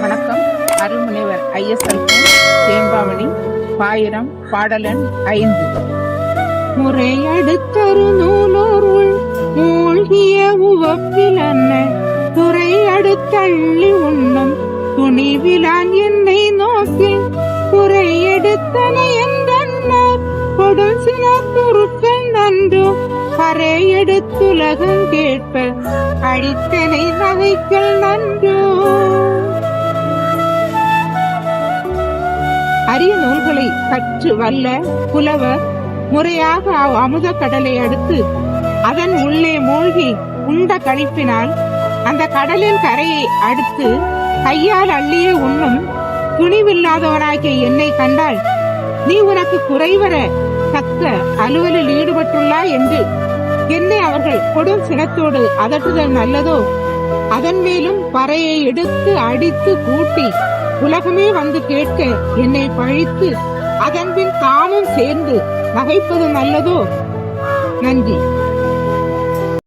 வணக்கம். அருள்முனைவர் ஐஎஸ்எல் தேம்பாவளி பாயிரம் பாடலன் ஐந்து. முறையடுத்தரு நூலோருள் மூழ்கிய உவப்பில் அன்ன துறை அடுத்தள்ளி உண்ணும் துணிவிலான் என்னை நோக்கி குறையெடுத்தனை என்றன்ன கொடல் சின துருக்கன் அன்றோ கரையெடுத்துலகம் கேட்ப அடித்த நகைகள் நன்றோ. அரிய நூல்களை கற்று வல்ல புலவர் முறையாக அமுத கடலை அடுத்து அதன் உள்ளே மூழ்கி உண்ட கழிப்பினால் அந்த கடலின் கரையை அடுத்து கையால் அள்ளியே உண்ணும் துணிவில்லாதவனாகிய என்னை கண்டால் நீ உனக்கு குறைவர தக்க அலுவலில் ஈடுபட்டுள்ளாய் என்று என்னை அவர்கள் கொடும் சினத்தோடு அதட்டுதல் நல்லதோ? அதன் மேலும் பறையை எடுத்து அடித்து கூட்டி உலகமே வந்து கேட்க என்னை பழித்து அதன்பின் தாமும் சேர்ந்து நகைப்பது நல்லதோ? நன்றி.